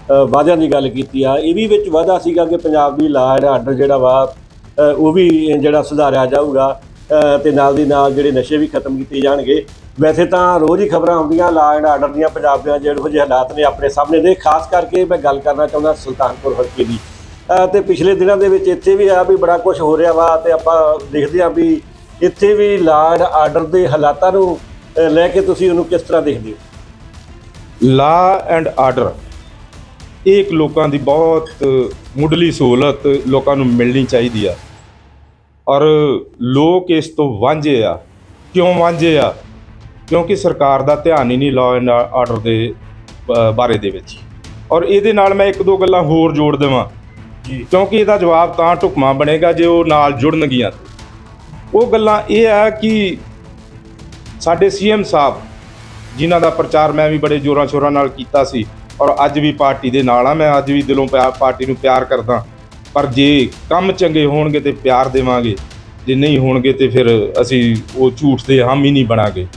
ਵਾਅਦਿਆਂ ਦੀ ਗੱਲ ਕੀਤੀ ਆ। ਇਹ ਵੀ ਵਿੱਚ ਵਾਅਦਾ ਸੀਗਾ ਕਿ ਪੰਜਾਬ ਦੀ ਲਾਅ ਐਂਡ ਆਰਡਰ ਜਿਹੜਾ ਵਾ ਉਹ ਵੀ ਜਿਹੜਾ ਸੁਧਾਰਿਆ ਜਾਊਗਾ ਅ, ਤੇ ਨਾਲ ਦੀ ਨਾਲ ਜਿਹੜੇ ਨਸ਼ੇ ਵੀ ਖਤਮ ਕੀਤੇ ਜਾਣਗੇ। ਵੈਸੇ ਤਾਂ ਰੋਜ਼ ਹੀ ਖਬਰਾਂ ਆਉਂਦੀਆਂ ਲਾ ਐਂਡ ਆਰਡਰ ਦੀਆਂ ਪੰਜਾਬ ਦੇ ਜਿਹੋ ਜਿਹੇ ਹਾਲਾਤ ਨੇ ਆਪਣੇ ਸਾਹਮਣੇ ਦੇ। ਖਾਸ ਕਰਕੇ ਮੈਂ ਗੱਲ ਕਰਨਾ ਚਾਹੁੰਦਾ ਸੁਲਤਾਨਪੁਰ ਹਲਕੇ ਦੀ। ਅ, ਤੇ ਪਿਛਲੇ ਦਿਨਾਂ ਦੇ ਵਿੱਚ ਇੱਥੇ ਵੀ ਆ ਵੀ ਬੜਾ ਕੁਝ ਹੋ ਰਿਹਾ ਵਾ ਤੇ ਆਪਾਂ ਦੇਖਦੇ ਆ ਵੀ ਇੱਥੇ ਵੀ ਲਾ ਐਂਡ ਆਰਡਰ ਦੇ ਹਾਲਾਤਾਂ ਨੂੰ ਲੈ ਕੇ ਤੁਸੀਂ ਉਹਨੂੰ ਕਿਸ ਤਰ੍ਹਾਂ ਦੇਖਦੇ ਹੋ? ਲਾ ਐਂਡ ਆਰਡਰ ਇਹ ਇੱਕ ਲੋਕਾਂ ਦੀ ਬਹੁਤ ਮੁੱਢਲੀ ਸਹੂਲਤ ਲੋਕਾਂ ਨੂੰ ਮਿਲਣੀ ਚਾਹੀਦੀ ਆ। ਔਰ ਲੋਕ ਇਸ ਤੋਂ ਵਾਂਝੇ ਆ। ਕਿਉਂ ਵਾਂਝੇ ਆ? ਕਿਉਂਕਿ ਸਰਕਾਰ ਦਾ ਧਿਆਨ ਹੀ ਨਹੀਂ ਲਾ ਐਂਡ ਆਰਡਰ ਦੇ ਬਾਰੇ ਦੇ ਵਿੱਚ। ਔਰ ਇਹਦੇ ਨਾਲ ਮੈਂ ਇੱਕ ਦੋ ਗੱਲਾਂ ਹੋਰ ਜੋੜ ਦੇਵਾਂ। ਜੀ। ਕਿਉਂਕਿ ਇਹਦਾ ਜਵਾਬ ਤਾਂ ਢੁਕਮਾ ਬਣੇਗਾ ਜੇ ਉਹ ਨਾਲ ਜੁੜਨਗੀਆਂ। ਉਹ ਗੱਲਾਂ ਇਹ ਆ ਕਿ ਸਾਡੇ ਸੀਐਮ ਸਾਹਿਬ ਜਿਨ੍ਹਾਂ ਦਾ ਪ੍ਰਚਾਰ ਮੈਂ ਵੀ ਬੜੇ ਜ਼ੋਰਾਂ ਸ਼ੋਰਾਂ ਨਾਲ ਕੀਤਾ ਸੀ ਔਰ ਅੱਜ ਵੀ ਪਾਰਟੀ ਦੇ ਨਾਲ ਆ, ਮੈਂ ਅੱਜ ਵੀ ਦਿਲੋਂ ਪਿਆ- ਪਾਰਟੀ ਨੂੰ ਪਿਆਰ ਕਰਦਾ। ਪਰ ਜੇ ਕੰਮ ਚੰਗੇ ਹੋਣਗੇ ਤੇ ਪਿਆਰ ਦੇਵਾਂਗੇ, ਜੇ ਨਹੀਂ ਹੋਣਗੇ ਤੇ ਫਿਰ ਅਸੀਂ ਉਹ ਝੂਠ ਦੇ ਹਾਮੀ ਨਹੀਂ ਬਣਾਂਗੇ।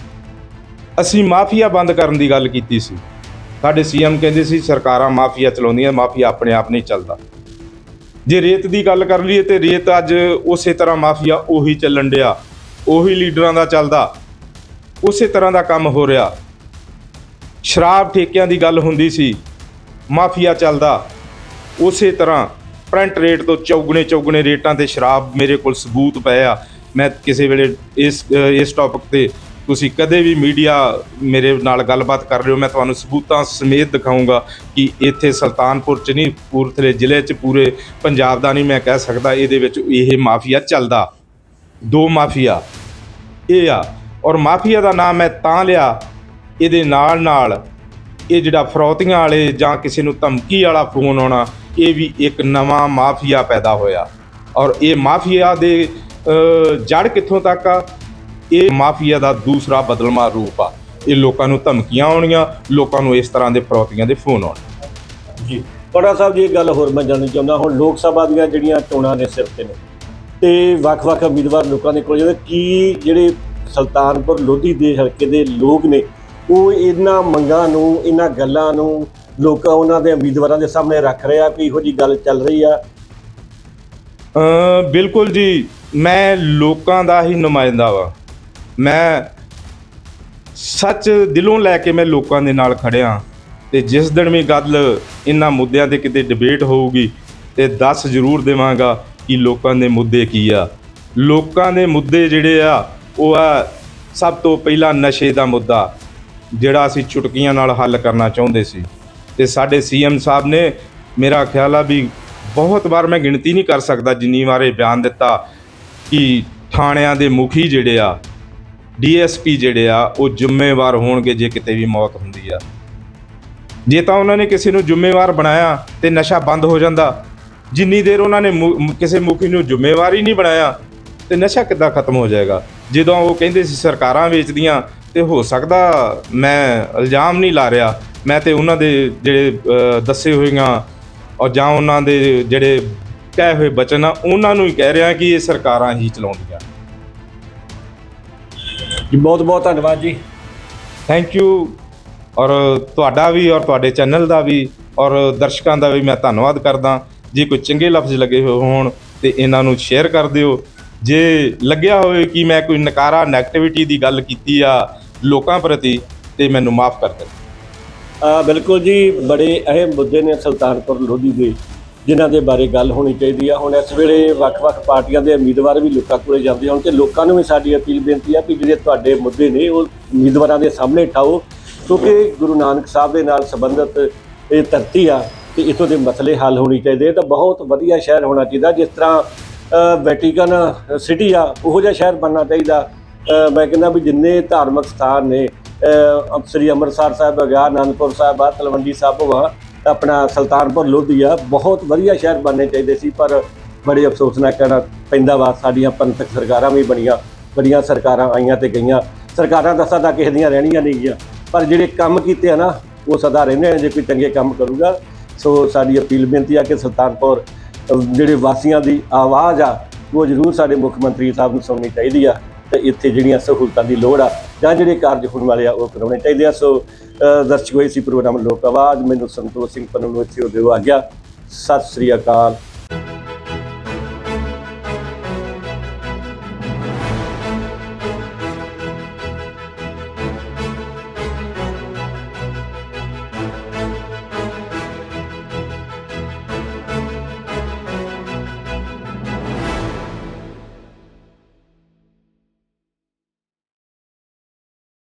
ਅਸੀਂ ਮਾਫੀਆ ਬੰਦ ਕਰਨ ਦੀ ਗੱਲ ਕੀਤੀ ਸੀ। ਸਾਡੇ ਸੀਐਮ ਕਹਿੰਦੇ ਸੀ, ਸਰਕਾਰਾਂ ਮਾਫੀਆ ਚਲਾਉਂਦੀਆਂ, ਮਾਫੀਆ ਆਪਣੇ ਆਪ ਨਹੀਂ ਚੱਲਦਾ। ਜੇ ਰੇਤ ਦੀ ਗੱਲ ਕਰ ਲਈਏ ਤੇ ਰੇਤ ਅੱਜ ਉਸੇ ਤਰ੍ਹਾਂ ਮਾਫੀਆ ਉਹੀ ਚੱਲਣ ਡਿਆ, ਉਹੀ ਲੀਡਰਾਂ ਦਾ ਚੱਲਦਾ, ਉਸੇ ਤਰ੍ਹਾਂ ਦਾ ਕੰਮ ਹੋ ਰਿਹਾ। ਸ਼ਰਾਬ ਠੇਕਿਆਂ ਦੀ ਗੱਲ ਹੁੰਦੀ ਸੀ। ਮਾਫੀਆ ਚੱਲਦਾ। ਉਸੇ ਤਰ੍ਹਾਂ ਪ੍ਰੈਂਟ ਰੇਟ ਤੋਂ ਚੌਗਣੇ ਚੌਗਣੇ ਰੇਟਾਂ ਤੇ ਸ਼ਰਾਬ ਮੇਰੇ ਕੋਲ ਸਬੂਤ ਪਏ ਆ। ਮੈਂ ਕਿਸੇ ਵੇਲੇ ਇਸ ਇਸ ਟੌਪਿਕ ਤੇ ਤੁਸੀਂ ਕਦੇ ਵੀ ਮੀਡੀਆ ਮੇਰੇ ਨਾਲ ਗੱਲਬਾਤ ਕਰ ਰਹੇ ਹੋ, ਮੈਂ ਤੁਹਾਨੂੰ ਸਬੂਤਾਂ ਸਮੇਤ ਦਿਖਾਉਂਗਾ ਕਿ ਇੱਥੇ ਸੁਲਤਾਨਪੁਰ ਚ ਨਹੀਂ, ਪੂਰਥਲੇ ਜ਼ਿਲ੍ਹੇ ਚ ਪੂਰੇ ਪੰਜਾਬ ਦਾ ਨਹੀਂ ਮੈਂ ਕਹਿ ਸਕਦਾ, ਇਹਦੇ ਵਿੱਚ ਇਹ ਮਾਫੀਆ ਚੱਲਦਾ। ਦੋ ਮਾਫੀਆ। ਇਹ ਆ। ਔਰ ਮਾਫੀਆ ਦਾ ਨਾਮ ਮੈਂ ਤਾਂ ਲਿਆ ਇਹਦੇ ਨਾਲ ਨਾਲ ਇਹ ਜਿਹੜਾ ਫਰੌਤੀਆਂ ਵਾਲੇ ਜਾਂ ਕਿਸੇ ਨੂੰ ਧਮਕੀ ਵਾਲਾ ਫੋਨ ਆਉਣਾ ਇਹ ਵੀ ਇੱਕ ਨਵਾਂ ਮਾਫੀਆ ਪੈਦਾ ਹੋਇਆ। ਔਰ ਇਹ ਮਾਫੀਆ ਦੇ ਅ, ਜੜ ਕਿੱਥੋਂ ਤੱਕ ਆ? ਇਹ ਮਾਫੀਆ ਦਾ ਦੂਸਰਾ ਬਦਲਮਾ ਰੂਪ ਆ। ਇਹ ਲੋਕਾਂ ਨੂੰ ਧਮਕੀਆਂ ਆਉਣੀਆਂ ਲੋਕਾਂ ਨੂੰ ਇਸ ਤਰ੍ਹਾਂ ਦੇ ਫਰੌਤੀਆਂ ਦੇ ਫੋਨ ਆਉਣੇ। ਜੀ। ਬੜਾ ਸਾਹਿਬ ਜੀ ਇਹ ਗੱਲ ਹੋਰ ਮੈਂ ਜਾਣਨੀ ਚਾਹੁੰਦਾ ਹੁਣ ਲੋਕ ਸਭਾ ਦੀਆਂ ਜਿਹੜੀਆਂ ਚੋਣਾਂ ਨੇ ਸਿਰ ਤੇ ਨੇ ਤੇ ਵੱਖ-ਵੱਖ ਉਮੀਦਵਾਰ ਲੋਕਾਂ ਦੇ ਕੋਲ ਜਿਹੜੇ ਕੀ ਜਿਹੜੇ ਸੁਲਤਾਨਪੁਰ ਲੋਧੀ ਦੇ ਹਲਕੇ ਦੇ ਲੋਕ ਨੇ ਉਹ ਇਹਨਾਂ ਮੰਗਾਂ ਨੂੰ, ਇਹਨਾਂ ਗੱਲਾਂ ਨੂੰ ਲੋਕਾਂ ਉਹਨਾਂ ਦੇ ਉਮੀਦਵਾਰਾਂ ਦੇ ਸਾਹਮਣੇ ਰੱਖ ਰਿਹਾ ਵੀ ਇਹੋ ਜੀ ਗੱਲ ਚੱਲ ਰਹੀ ਆ। ਬਿਲਕੁਲ ਜੀ, ਮੈਂ ਲੋਕਾਂ ਦਾ ਹੀ ਨੁਮਾਇੰਦਾ ਵਾਂ। ਮੈਂ ਸੱਚ ਦਿਲੋਂ ਲੈ ਕੇ ਮੈਂ ਲੋਕਾਂ ਦੇ ਨਾਲ ਖੜਿਆ ਤੇ ਜਿਸ ਦਿਨ ਵੀ ਗੱਲ ਇਹਨਾਂ ਮੁੱਦਿਆਂ ਤੇ ਕਿਤੇ ਡਿਬੇਟ ਹੋਊਗੀ ਤੇ ਦੱਸ ਜ਼ਰੂਰ ਦੇਵਾਂਗਾ ਕਿ ਲੋਕਾਂ ਦੇ ਮੁੱਦੇ ਕੀ ਆ। ਲੋਕਾਂ ਦੇ ਮੁੱਦੇ ਜਿਹੜੇ ਆ, ਉਹ ਆ ਸਭ ਤੋਂ ਪਹਿਲਾਂ ਨਸ਼ੇ ਦਾ ਮੁੱਦਾ ਜਿਹੜਾ ਅਸੀਂ ਚੁਟਕੀਆਂ ਨਾਲ ਹੱਲ ਕਰਨਾ ਚਾਹੁੰਦੇ ਸੀ। ਤੇ ਸਾਡੇ ਸੀਐਮ ਸਾਹਿਬ ਨੇ ਮੇਰਾ ਖਿਆਲ ਆ ਵੀ ਬਹੁਤ ਵਾਰ ਮੈਂ ਗਿਣਤੀ ਨਹੀਂ ਕਰ ਸਕਦਾ ਜਿੰਨੀ ਵਾਰ ਇਹ ਬਿਆਨ ਦਿੱਤਾ ਕਿ ਥਾਣਿਆਂ ਦੇ ਮੁਖੀ ਜਿਹੜੇ ਆ ਡੀਐਸਪੀ ਜਿਹੜੇ ਆ, ਉਹ ਜ਼ਿੰਮੇਵਾਰ ਹੋਣਗੇ ਜੇ ਕਿਤੇ ਵੀ ਮੌਤ ਹੁੰਦੀ ਆ। ਜੇ ਤਾਂ ਉਹਨਾਂ ਨੇ ਕਿਸੇ ਨੂੰ ਜ਼ਿੰਮੇਵਾਰ ਬਣਾਇਆ ਤੇ ਨਸ਼ਾ ਬੰਦ ਹੋ ਜਾਂਦਾ, ਜਿੰਨੀ ਦੇਰ ਉਹਨਾਂ ਨੇ ਮੁ- ਕਿਸੇ ਮੁਖੀ ਨੂੰ ਜ਼ਿੰਮੇਵਾਰ ਹੀ ਨਹੀਂ ਬਣਾਇਆ, ਤੇ ਨਸ਼ਾ ਕਿੱਦਾਂ ਖਤਮ ਹੋ ਜਾਏਗਾ? ਜਦੋਂ ਉਹ ਕਹਿੰਦੇ ਸੀ ਸਰਕਾਰਾਂ ਵੇਚਦੀਆਂ ਤੇ ਹੋ ਸਕਦਾ ਮੈਂ ਇਲਜ਼ਾਮ ਨਹੀਂ ਲਾ ਰਿਹਾ। ਮੈਂ ਤੇ ਉਹਨਾਂ ਦੇ ਜਿਹੜੇ ਦੱਸੇ ਹੋਈਆਂ ਔਰ ਜਾਂ ਉਹਨਾਂ ਦੇ ਜਿਹੜੇ ਕਹੇ ਹੋਏ ਬਚਨ ਆ ਉਹਨਾਂ ਨੂੰ ਹੀ ਕਹਿ ਰਿਹਾ ਕਿ ਇਹ ਸਰਕਾਰਾਂ ਹੀ ਚਲਾਉਂਦੀਆਂ। ਜੀ ਬਹੁਤ-ਬਹੁਤ ਧੰਨਵਾਦ ਜੀ। ਥੈਂਕ ਯੂ ਔਰ ਤੁਹਾਡਾ ਵੀ ਔਰ ਤੁਹਾਡੇ ਚੈਨਲ ਦਾ ਵੀ ਔਰ ਦਰਸ਼ਕਾਂ ਦਾ ਵੀ ਮੈਂ ਧੰਨਵਾਦ ਕਰਦਾ। ਜੇ ਕੋਈ ਚੰਗੇ ਲਫ਼ਜ਼ ਲੱਗੇ ਹੋਏ ਹੋਣ ਤੇ ਇਹਨਾਂ ਨੂੰ ਸ਼ੇਅਰ ਕਰ ਦਿਓ। ਜੇ ਲੱਗਿਆ ਹੋਵੇ ਕਿ ਮੈਂ ਕੋਈ ਨਕਾਰਾ 네ਗੇਟਿਵਿਟੀ ਦੀ ਗੱਲ ਕੀਤੀ ਆ ਲੋਕਾਂ ਪ੍ਰਤੀ ਤੇ ਮੈਨੂੰ ਮਾਫ ਕਰ ਦਿਓ ਆ ਬਿਲਕੁਲ ਜੀ ਬੜੇ ਅਹਿਮ ਮੁੱਦੇ ਨੇ ਸੁਲਤਾਨਪੁਰ ਲੋਧੀ ਦੇ ਜਿਨ੍ਹਾਂ ਦੇ ਬਾਰੇ ਗੱਲ ਹੋਣੀ ਚਾਹੀਦੀ ਆ। ਹੁਣ ਇਸ ਵੇਲੇ ਵੱਖ-ਵੱਖ ਪਾਰਟੀਆਂ ਦੇ ਉਮੀਦਵਾਰ ਵੀ ਲੋਕਾਂ ਕੋਲੇ ਜਾਂਦੇ ਹਨ ਤੇ ਲੋਕਾਂ ਨੂੰ ਵੀ ਸਾਡੀ ਅਪੀਲ ਬੇਨਤੀ ਆ ਕਿ ਜਿਹੜੇ ਤੁਹਾਡੇ ਮੁੱਦੇ ਨੇ ਉਹ ਉਮੀਦਵਾਰਾਂ ਦੇ ਸਾਹਮਣੇ ਉਠਾਓ ਕਿਉਂਕਿ ਗੁਰੂ ਨਾਨਕ ਸਾਹਿਬ ਦੇ ਨਾਲ ਸੰਬੰਧਿਤ ਇਹ ਧਰਤੀ ਆ ਤੇ ਇਥੋਂ ਦੇ ਮਸਲੇ ਹੱਲ ਹੋਣੇ ਚਾਹੀਦੇ ਆ। ਤਾਂ ਬਹੁਤ ਵਧੀਆ ਸ਼ਹਿਰ ਹੋਣਾ ਚਾਹੀਦਾ ਜਿਸ ਤਰ੍ਹਾਂ ਅ, ਵੈਟੀਕਨ ਸਿਟੀ ਆ ਉਹੋ ਜਿਹਾ ਸ਼ਹਿਰ ਬਣਨਾ ਚਾਹੀਦਾ। ਮੈਂ ਕਹਿੰਦਾ ਵੀ ਜਿੰਨੇ ਧਾਰਮਿਕ ਸਥਾਨ ਨੇ ਸ੍ਰੀ ਅੰਮ੍ਰਿਤਸਰ ਸਾਹਿਬ ਹੈਗਾ ਅਨੰਦਪੁਰ ਸਾਹਿਬ ਆ, ਤਲਵੰਡੀ ਸਾਹਿਬ ਵਾ ਆਪਣਾ ਸੁਲਤਾਨਪੁਰ, ਲੋਧੀ ਆ, ਬਹੁਤ ਵਧੀਆ ਸ਼ਹਿਰ ਬਣਨੇ ਚਾਹੀਦੇ ਸੀ, ਪਰ ਬੜੇ ਅਫਸੋਸ ਨਾਲ ਕਹਿਣਾ ਪੈਂਦਾ ਵਾ, ਸਾਡੀਆਂ ਪੰਥਕ ਸਰਕਾਰਾਂ ਵੀ ਬਣੀਆਂ, ਬੜੀਆਂ ਸਰਕਾਰਾਂ ਆਈਆਂ ਤੇ ਗਈਆਂ। ਸਰਕਾਰਾਂ ਤਾਂ ਸਦਾ ਕਿਸੇ ਦੀਆਂ ਰਹਿਣੀਆਂ ਨਹੀਂ ਗਈਆਂ, ਪਰ ਜਿਹੜੇ ਕੰਮ ਕੀਤੇ ਆ ਨਾ, ਉਹ ਸਦਾ ਰਹਿੰਦੇ ਨੇ, ਜੇ ਕੋਈ ਚੰਗੇ ਕੰਮ ਕਰੂਗਾ, ਸੋ ਸਾਡੀ ਅਪੀਲ ਬੇਨਤੀ ਆ ਕਿ ਸੁਲਤਾਨਪੁਰ ਜਿਹੜੇ ਵਾਸੀਆਂ ਦੀ ਆਵਾਜ਼ ਆ, ਉਹ ਜ਼ਰੂਰ ਸਾਡੇ ਮੁੱਖ ਮੰਤਰੀ ਸਾਹਿਬ ਨੂੰ ਸੁਣਨੀ ਚਾਹੀਦੀ ਆ। ਤੇ ਇੱਥੇ ਜਿਹੜੀਆਂ ਸਹੂਲਤਾਂ ਦੀ ਲੋੜ ਆ, ਜਾਂ ਜਿਹੜੇ ਕਾਰਜ ਹੋਣ ਵਾਲੇ ਆ, ਉਹ ਕਰਾਉਣੇ ਚਾਹੀਦੇ ਆ। ਸੋ ਅਹ ਦਰਸ਼ਕ ਹੋਏ ਸੀ ਪ੍ਰੋਗਰਾਮ ਲੋਕ ਆਵਾਜ਼, ਮੈਨੂੰ ਸੰਤੋਖ ਸਿੰਘ ਪੰਨੂ ਨੂੰ ਇੱਥੇ ਦਿਓ ਆ ਗਿਆ। ਸਤਿ ਸ੍ਰੀ ਅਕਾਲ।